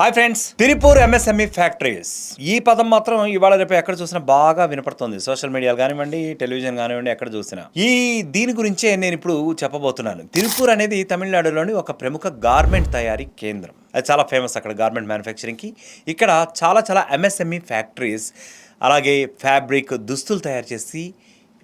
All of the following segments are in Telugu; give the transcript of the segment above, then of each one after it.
Hi friends Tiruppur MSME factories ఈ పదం మాత్రం ఇవాళ రేపు ఎక్కడ చూసినా బాగా వినపడుతుంది. సోషల్ మీడియాలు కానివ్వండి టెలివిజన్ కానివ్వండి ఎక్కడ చూసినా. ఈ దీని గురించే నేను ఇప్పుడు చెప్పబోతున్నాను. తిరుపూర్ అనేది తమిళనాడులోని ఒక ప్రముఖ గార్మెంట్ తయారీ కేంద్రం. అది చాలా ఫేమస్ అక్కడ గార్మెంట్ మ్యానుఫ్యాక్చరింగ్కి ఇక్కడ చాలా చాలా ఎంఎస్ఎంఈ ఫ్యాక్టరీస్ అలాగే ఫ్యాబ్రిక్ దుస్తులు తయారు చేసి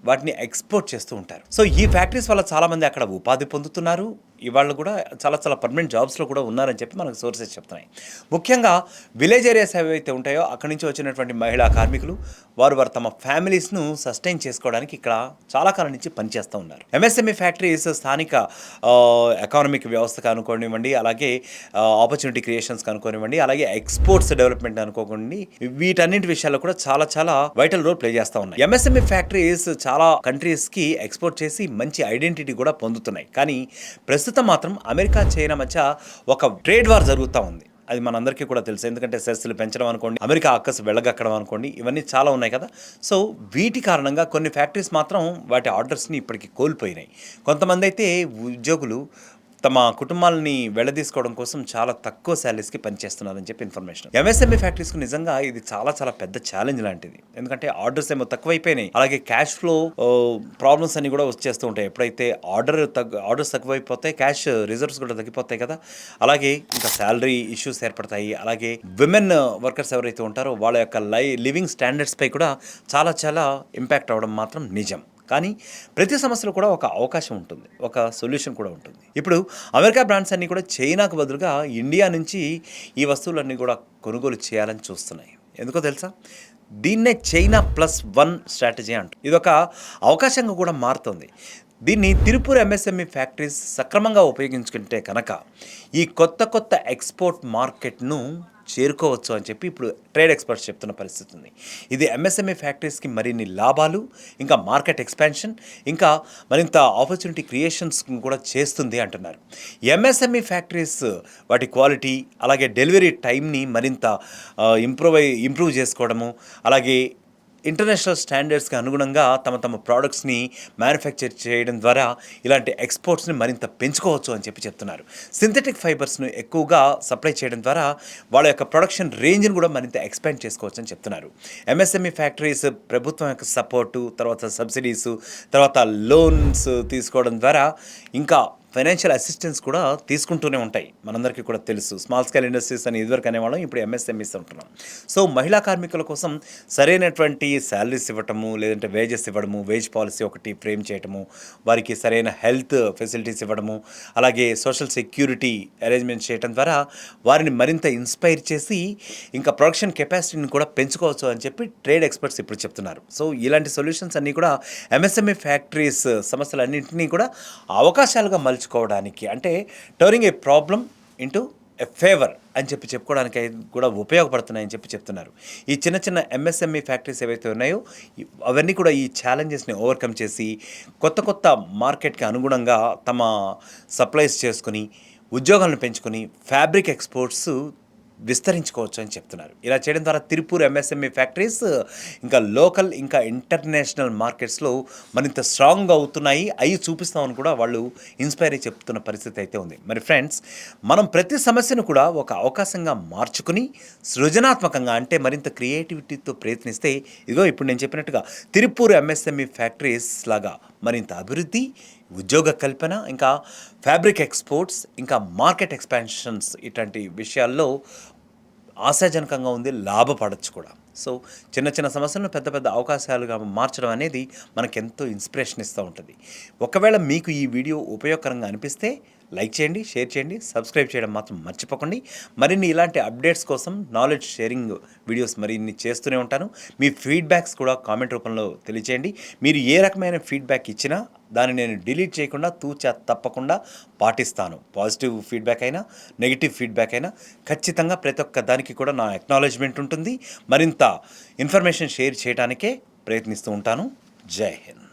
వాటిని ఎక్స్పోర్ట్ చేస్తూ ఉంటారు. సో ఈ ఫ్యాక్టరీస్ వల్ల చాలామంది అక్కడ ఉపాధి పొందుతున్నారు. ఇవాళ కూడా చాలా చాలా పర్మనెంట్ జాబ్స్లో కూడా ఉన్నారని చెప్పి మనకు సోర్సెస్ చెప్తున్నాయి. ముఖ్యంగా విలేజ్ ఏరియాస్ ఏవైతే ఉంటాయో అక్కడి నుంచి వచ్చినటువంటి మహిళా కార్మికులు వారు వారు తమ ఫ్యామిలీస్ను సస్టైన్ చేసుకోవడానికి ఇక్కడ చాలా కాలం నుంచి పనిచేస్తూ ఉన్నారు. ఎంఎస్ఎంఈ ఫ్యాక్టరీస్ స్థానిక ఎకానమిక్ వ్యవస్థకు అనుకోనివ్వండి అలాగే ఆపర్చునిటీ క్రియేషన్స్ అనుకోనివ్వండి అలాగే ఎక్స్పోర్ట్స్ డెవలప్మెంట్ అనుకోకండి వీటన్నింటి విషయాల్లో కూడా చాలా చాలా వైటల్ రోల్ ప్లే చేస్తూ ఉన్నాయి. ఎంఎస్ఎంఈ ఫ్యాక్టరీస్ చాలా కంట్రీస్కి ఎక్స్పోర్ట్ చేసి మంచి ఐడెంటిటీ కూడా పొందుతున్నాయి. కానీ ప్రస్తుతం ప్రస్తుతం మాత్రం అమెరికా చైనా మధ్య ఒక ట్రేడ్ వార్ జరుగుతూ ఉంది. అది మనందరికీ కూడా తెలుసు. ఎందుకంటే సెస్లు పెంచడం అనుకోండి అమెరికా అక్కస్ వెళ్ళగక్కడం అనుకోండి ఇవన్నీ చాలా ఉన్నాయి కదా. సో వీటి కారణంగా కొన్ని ఫ్యాక్టరీస్ మాత్రం వాటి ఆర్డర్స్ని ఇప్పటికి కోల్పోయినాయి. కొంతమంది అయితే ఉద్యోగులు తమ కుటుంబాలని వెళ్ళదీసుకోవడం కోసం చాలా తక్కువ శాలరీస్కి పనిచేస్తున్నారని చెప్పి ఇన్ఫర్మేషన్. ఎంఎస్ఎంఈ ఫ్యాక్టరీస్కు నిజంగా ఇది చాలా చాలా పెద్ద ఛాలెంజ్ లాంటిది. ఎందుకంటే ఆర్డర్స్ ఏమో తక్కువైపోయినాయి. అలాగే క్యాష్ ఫ్లో ప్రాబ్లమ్స్ అన్ని కూడా వచ్చేస్తూ ఉంటాయి. ఎప్పుడైతే ఆర్డర్ తగ్గు ఆర్డర్స్ తక్కువైపోతాయి క్యాష్ రిజర్వ్స్ కూడా తగ్గిపోతాయి కదా. అలాగే ఇంకా శాలరీ ఇష్యూస్ ఏర్పడతాయి. అలాగే విమెన్ వర్కర్స్ ఎవరైతే ఉంటారో వాళ్ళ యొక్క లై లివింగ్ స్టాండర్డ్స్ పై కూడా చాలా చాలా ఇంపాక్ట్ అవ్వడం మాత్రం నిజం. కానీ ప్రతి సమస్యలో కూడా ఒక అవకాశం ఉంటుంది ఒక సొల్యూషన్ కూడా ఉంటుంది. ఇప్పుడు అమెరికా బ్రాండ్స్ అన్నీ కూడా చైనాకు బదులుగా ఇండియా నుంచి ఈ వస్తువులన్నీ కూడా కొనుగోలు చేయాలని చూస్తున్నాయి. ఎందుకో తెలుసా? దీన్నే చైనా ప్లస్ వన్ స్ట్రాటజీ అంట ఇది ఒక అవకాశంగా కూడా మారుతుంది. దీన్ని తిరుపూర్ ఎంఎస్ఎంఈ ఫ్యాక్టరీస్ సక్రమంగా ఉపయోగించుకుంటే కనుక ఈ కొత్త కొత్త ఎక్స్పోర్ట్ మార్కెట్ను చేరుకోవచ్చు అని చెప్పి ఇప్పుడు ట్రేడ్ ఎక్స్పర్ట్స్ చెప్తున్న పరిస్థితి ఉంది. ఇది ఎంఎస్ఎంఈ ఫ్యాక్టరీస్కి మరిన్ని లాభాలు ఇంకా మార్కెట్ ఎక్స్పాన్షన్ ఇంకా మరింత ఆపర్చునిటీ క్రియేషన్స్ కూడా చేస్తుంది అంటున్నారు. ఎంఎస్ఎంఈ ఫ్యాక్టరీస్ వాటి క్వాలిటీ అలాగే డెలివరీ టైంని మరింత ఇంప్రూవ్ ఇంప్రూవ్ చేసుకోవడము అలాగే ఇంటర్నేషనల్ స్టాండర్డ్స్కి అనుగుణంగా తమ తమ ప్రోడక్ట్స్ని మ్యానుఫ్యాక్చర్ చేయడం ద్వారా ఇలాంటి ఎక్స్పోర్ట్స్ని మరింత పెంచుకోవచ్చు అని చెప్పి చెప్తున్నారు. సింథటిక్ ఫైబర్స్ను ఎక్కువగా సప్లై చేయడం ద్వారా వాళ్ళ యొక్క ప్రొడక్షన్ రేంజ్ని కూడా మరింత ఎక్స్పాండ్ చేసుకోవచ్చు అని చెప్తున్నారు. ఎంఎస్ఎంఈ ఫ్యాక్టరీస్ ప్రభుత్వం యొక్క సపోర్టు తర్వాత సబ్సిడీస్ తర్వాత లోన్స్ తీసుకోవడం ద్వారా ఇంకా ఫైనాన్షియల్ అసిస్టెన్స్ కూడా తీసుకుంటూనే ఉంటాయి. మనందరికీ కూడా తెలుసు. స్మాల్ స్కేల్ ఇండస్ట్రీస్ అని ఇదివరకు అనేవాళ్ళం ఇప్పుడు ఎంఎస్ఎంఈస్ ఉంటున్నాం సో మహిళా కార్మికుల కోసం సరైనటువంటి శాలరీస్ ఇవ్వటము లేదంటే వేజెస్ ఇవ్వడము వేజ్ పాలసీ ఒకటి ఫ్రేమ్ చేయటము వారికి సరైన హెల్త్ ఫెసిలిటీస్ ఇవ్వడము అలాగే సోషల్ సెక్యూరిటీ అరేంజ్మెంట్ చేయడం ద్వారా వారిని మరింత ఇన్స్పైర్ చేసి ఇంకా ప్రొడక్షన్ కెపాసిటీని కూడా పెంచుకోవచ్చు అని చెప్పి ట్రేడ్ ఎక్స్పర్ట్స్ ఇప్పుడు చెప్తున్నారు. సో ఇలాంటి సొల్యూషన్స్ అన్నీ కూడా ఎంఎస్ఎంఈ ఫ్యాక్టరీస్ సమస్యలన్నింటినీ కూడా అవకాశాలుగా మార్చుకోవడానికి అంటే turning a problem into a favour అని చెప్పి చెప్పుకోవడానికి కూడా ఉపయోగపడుతున్నాయని చెప్పి చెప్తున్నారు. ఈ చిన్న చిన్న ఎంఎస్ఎంఈ ఫ్యాక్టరీస్ ఏవైతే ఉన్నాయో అవన్నీ కూడా ఈ ఛాలెంజెస్ని ఓవర్కమ్ చేసి కొత్త కొత్త మార్కెట్కి అనుగుణంగా తమ సప్లైస్ చేసుకుని ఉద్యోగాలను పెంచుకొని ఫ్యాబ్రిక్ ఎక్స్పోర్ట్స్ విస్తరించుకోవచ్చు అని చెప్తున్నారు. ఇలా చేయడం ద్వారా తిరుపూర్ ఎంఎస్ఎంఈ ఫ్యాక్టరీస్ ఇంకా లోకల్ ఇంకా ఇంటర్నేషనల్ మార్కెట్స్లో మరింత స్ట్రాంగ్ అవుతున్నాయి. అవి చూపిస్తామని కూడా వాళ్ళు ఇన్స్పైర్ అయ్యి చెప్తున్న పరిస్థితి అయితే ఉంది. మరి ఫ్రెండ్స్ మనం ప్రతి సమస్యను కూడా ఒక అవకాశంగా మార్చుకుని సృజనాత్మకంగా అంటే మరింత క్రియేటివిటీతో ప్రయత్నిస్తే ఇదిగో ఇప్పుడు నేను చెప్పినట్టుగా తిరుపూర్ ఎంఎస్ఎంఈ ఫ్యాక్టరీస్ లాగా మరింత అభివృద్ధి ఉద్యోగ కల్పన ఇంకా ఫ్యాబ్రిక్ ఎక్స్పోర్ట్స్ ఇంకా మార్కెట్ ఎక్స్పాన్షన్స్ ఇట్లాంటి విషయాల్లో ఆశాజనకంగా ఉంది లాభపడచ్చు కూడా. సో చిన్న చిన్న సమస్యలను పెద్ద పెద్ద అవకాశాలుగా మార్చడం అనేది మనకెంతో ఇన్స్పిరేషన్ ఇస్తూ ఉంటుంది. ఒకవేళ మీకు ఈ వీడియో ఉపయోగకరంగా అనిపిస్తే లైక్ చేయండి షేర్ చేయండి సబ్స్క్రైబ్ చేయడం మాత్రం మర్చిపోకండి. మరిన్ని ఇలాంటి అప్డేట్స్ కోసం నాలెడ్జ్ షేరింగ్ వీడియోస్ మరిన్ని చేస్తూనే ఉంటాను. మీ ఫీడ్బ్యాక్స్ కూడా కామెంట్ రూపంలో తెలియచేయండి. మీరు ఏ రకమైన ఫీడ్బ్యాక్ ఇచ్చినా దాన్ని నేను డిలీట్ చేయకుండా తూచా తప్పకుండా పాటిస్తాను. పాజిటివ్ ఫీడ్బ్యాక్ అయినా నెగిటివ్ ఫీడ్బ్యాక్ అయినా ఖచ్చితంగా ప్రతి ఒక్క దానికి కూడా నా ఎక్నాలజ్మెంట్ ఉంటుంది. మరింత ఇన్ఫర్మేషన్ షేర్ చేయడానికే ప్రయత్నిస్తూ ఉంటాను. జై హింద్.